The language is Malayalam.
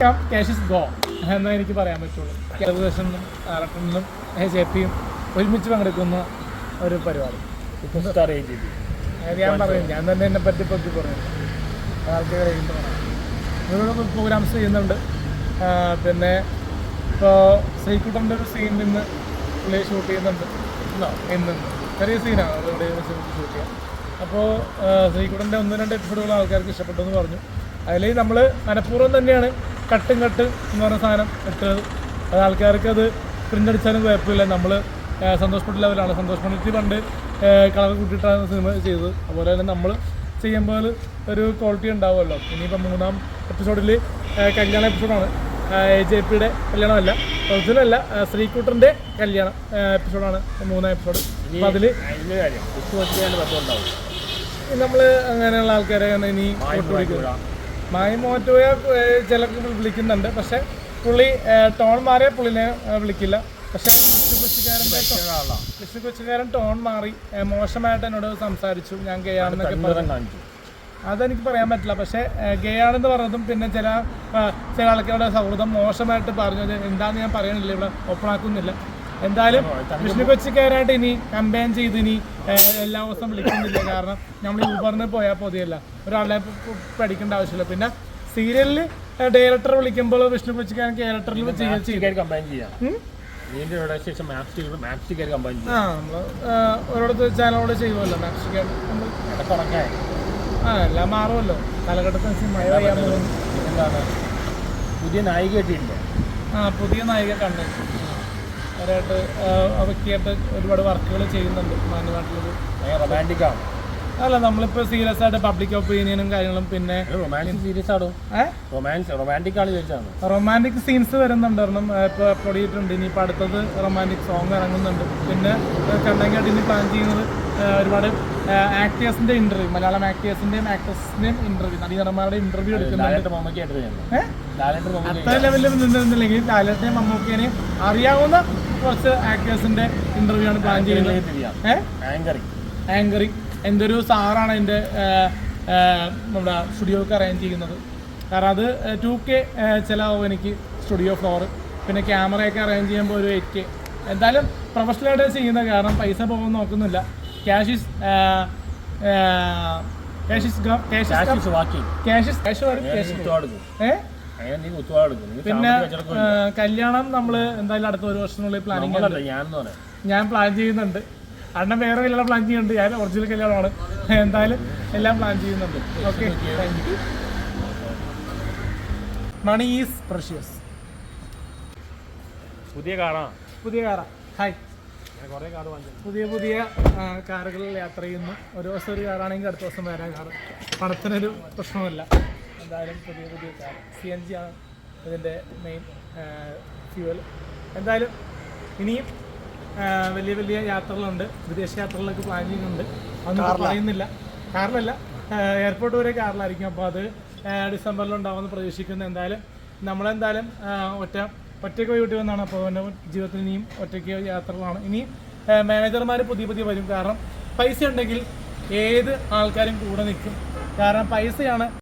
ക്യാഷ് ഇസ് ഗോ എന്നേ എനിക്ക് പറയാൻ പറ്റുള്ളൂ. കേരളദേശനും ആറട്ടനും ജെ പിയും ഒരുമിച്ച് പങ്കെടുക്കുന്ന ഒരു പരിപാടി. ഞാൻ പറയും. ഞാൻ തന്നെ എന്നെ പറ്റി പറ്റി പറയുന്നു പറയാം. ഒരുപാട് പ്രോഗ്രാംസ് ചെയ്യുന്നുണ്ട്. പിന്നെ ഇപ്പോൾ ശ്രീകുട്ടന്റെ ഒരു സീൻ നിന്ന് പുള്ളി ഷൂട്ട് ചെയ്യുന്നുണ്ട്. എന്നുണ്ട് ചെറിയ സീനാണ് അതോടെ ഷൂട്ട് ചെയ്യാം അപ്പോൾ ശ്രീകുട്ടന്റെ ഒന്ന് രണ്ട് എപ്പിസോഡുകൾ ആൾക്കാർക്ക് ഇഷ്ടപ്പെട്ടു എന്ന് പറഞ്ഞു. അതിൽ നമ്മൾ മനഃപൂർവം തന്നെയാണ് കട്ടും കട്ട് എന്ന് പറഞ്ഞ സാധനം ഇട്ടത് അത് ആൾക്കാർക്ക് അത് പ്രിന്റ് അടിച്ചാലും കുഴപ്പമില്ല. നമ്മൾ സന്തോഷ് പണ്ഡിറ്റ് ലെവലാണ് സന്തോഷ് പണ്ഡിറ്റ് പണ്ട് കളർ കൂട്ടിയിട്ടാണ് സിനിമ ചെയ്തത്. അതുപോലെ തന്നെ നമ്മൾ ചെയ്യുമ്പോൾ ഒരു ക്വാളിറ്റി ഉണ്ടാവുമല്ലോ. ഇനിയിപ്പോൾ മൂന്നാം എപ്പിസോഡിൽ കല്യാണ എപ്പിസോഡാണ് എ ജെ പിയുടെ കല്യാണമല്ല. ഒറിജിനല്ല ശ്രീകൂട്ടറിന്റെ കല്യാണം എപ്പിസോഡാണ് മൂന്നാം എപ്പിസോഡ് അതിൽ നമ്മൾ അങ്ങനെയുള്ള ആൾക്കാരെ ഇനി വിളിക്കുന്നത് മായി മോറ്റോയെ ചിലർക്ക് വിളിക്കുന്നുണ്ട്. പക്ഷെ പുള്ളി ടോൺ മാറിയ പുള്ളിനെ വിളിക്കില്ല. പക്ഷെ കൊച്ചുകാരന്റെ കൊച്ചുകാരൻ ടോൺ മാറി മോശമായിട്ട് എന്നോട് സംസാരിച്ചു. ഞാൻ ഗയാണെന്നൊക്കെ പറഞ്ഞു. അതെനിക്ക് പറയാൻ പറ്റില്ല. പക്ഷെ ഗെയാണെന്ന് പറഞ്ഞതും പിന്നെ ചില ചില ആൾക്കാരുടെ സൗഹൃദം മോശമായിട്ട് പറഞ്ഞത് എന്താന്ന് ഞാൻ പറയണില്ല. ഇവിടെ ഓപ്പൺ ആക്കുന്നില്ല എന്തായാലും വിഷ്ണു കൊച്ചിക്കാരായിട്ട് ഇനി കമ്പയിൻ ചെയ്ത് ഇനി എല്ലാ ദിവസവും വിളിക്കുന്നില്ല. കാരണം നമ്മൾ ഊബറിന് പോയാൽ പൊതിയല്ല. ഒരാളെ പഠിക്കേണ്ട ആവശ്യമില്ല. പിന്നെ സീരിയലിൽ ഡയറക്ടർ വിളിക്കുമ്പോൾ വിഷ്ണു കൊച്ചിക്കാരൻ ചെയ്തു കമ്പൈൻ ചെയ്യാം. ആ നമ്മൾ ഓരോടത്ത് ചാനലോട് ചെയ്യുമല്ലോ ഇടയ്ക്ക് ആ എല്ലാം മാറുമല്ലോ കാലഘട്ടത്തിനനുസരിച്ച് എന്താണ്? പുതിയ നായിക ആ പുതിയ നായിക കണ്ടു. അവരായിട്ട് അവയ്ക്കായിട്ട് ഒരുപാട് വർക്കുകൾ ചെയ്യുന്നുണ്ട് മാന്യമായിട്ടുള്ളത് റൊമാന്റിക് ആണ്. അല്ല നമ്മളിപ്പോ സീരിയസ് ആയിട്ട് പബ്ലിക് ഒപ്പീനിയനും കാര്യങ്ങളും പിന്നെ സീരിയസ് ആണോ? റൊമാൻസ് റൊമാന്റിക് ആണ് ചോദിച്ചാണ് റൊമാന്റിക് സീൻസ് വരുന്നുണ്ട് ഒരെണ്ണം ഇപ്പോൾ അപ്ലോഡ് ചെയ്തിട്ടുണ്ട്. ഇനിയിപ്പോൾ അടുത്തത് റൊമാന്റിക് സോങ് ഇറങ്ങുന്നുണ്ട്. പിന്നെ കണ്ടങ്ങാട്ട് ഇനി പ്ലാൻ ചെയ്യുന്നത് ഒരുപാട് ആക്ടേഴ്സിന്റെ ഇന്റർവ്യൂ മലയാളം ആക്ടേഴ്സിന്റെയും ആക്ടേഴ്സിന്റെയും ഇന്റർവ്യൂ നടീനടന്മാരുടെ ഇന്റർവ്യൂ എടുക്കുന്നുണ്ട്. അത്ര ലെവലിൽ നിന്നിരുന്നില്ലെങ്കിൽ ലാലേട്ടിനെയും മമ്മൂക്കിനെയും അറിയാവുന്ന കുറച്ച് ആക്ടേഴ്സിന്റെ ഇന്റർവ്യൂ ആണ് പ്ലാൻ ചെയ്യുന്നത്. ഏഹ് ആങ്കറിങ് ഒരു സാറാണ് എന്റെ നമ്മുടെ സ്റ്റുഡിയോക്ക് അറേഞ്ച് ചെയ്യുന്നത്. കാരണം അത് ടു കെ ചിലവും എനിക്ക് സ്റ്റുഡിയോ ഫ്ലോർ പിന്നെ ക്യാമറയൊക്കെ അറേഞ്ച് ചെയ്യുമ്പോൾ ഒരു എയ്റ്റ് കെ എന്തായാലും പ്രൊഫഷണലായിട്ട് ചെയ്യുന്ന കാരണം പൈസ പോകുമെന്ന് നോക്കുന്നില്ല. Cash is cash is cash cash വരും ക്യാഷ് ഉത്തരവാദിക്കും പിന്നെ കല്യാണം നമ്മൾ എന്തായാലും അടുത്ത ഒരു വർഷത്തിനുള്ളിൽ പ്ലാനിങ് ഞാൻ പ്ലാൻ ചെയ്യുന്നുണ്ട്. അണ്ണൻ വേറെ കല്യാണം പ്ലാൻ ചെയ്യുന്നുണ്ട്. ഞാൻ ഒറിജിനൽ കല്യാണമാണ്. എന്തായാലും എല്ലാം പ്ലാൻ ചെയ്യുന്നുണ്ട്. Okay thank you money is precious പുതിയ കാറാ. പുതിയ കാറാ. ഹായ് പുതിയ പുതിയ കാറുകളിൽ യാത്ര ചെയ്യുന്നു. ഒരു ദിവസം ഒരു കാറാണെങ്കിൽ അടുത്ത ദിവസം വേറെ കാറ്. പണത്തിനൊരു പ്രശ്നമല്ല എന്തായാലും പുതിയ പുതിയ സി എൻ ജി ആണ് ഇതിന്റെ മെയിൻ ഫ്യൂവൽ എന്തായാലും ഇനിയും വലിയ വലിയ യാത്രകളുണ്ട്. വിദേശ യാത്രകളൊക്കെ പ്ലാൻ ചെയ്യുന്നുണ്ട്. അതൊന്നും പറയുന്നില്ല. കാറിലല്ല. എയർപോർട്ട് വരെ കാറിലായിരിക്കും. അപ്പോൾ അത് ഡിസംബറിൽ ഉണ്ടാവുമെന്ന് പ്രതീക്ഷിക്കുന്നു. എന്തായാലും നമ്മളെന്തായാലും ഒറ്റ ഒറ്റയ്ക്ക് പോയി വന്നാണ്. അപ്പോൾ എന്റെ ജീവിതത്തിൽ ഇനിയും ഒറ്റയ്ക്ക് യാത്രകളാണ്. ഇനി മാനേജർമാർ പുതിയ പുതിയ വരും. കാരണം പൈസ ഉണ്ടെങ്കിൽ ഏത് ആൾക്കാരും കൂടെ നിൽക്കും. കാരണം പൈസയാണ്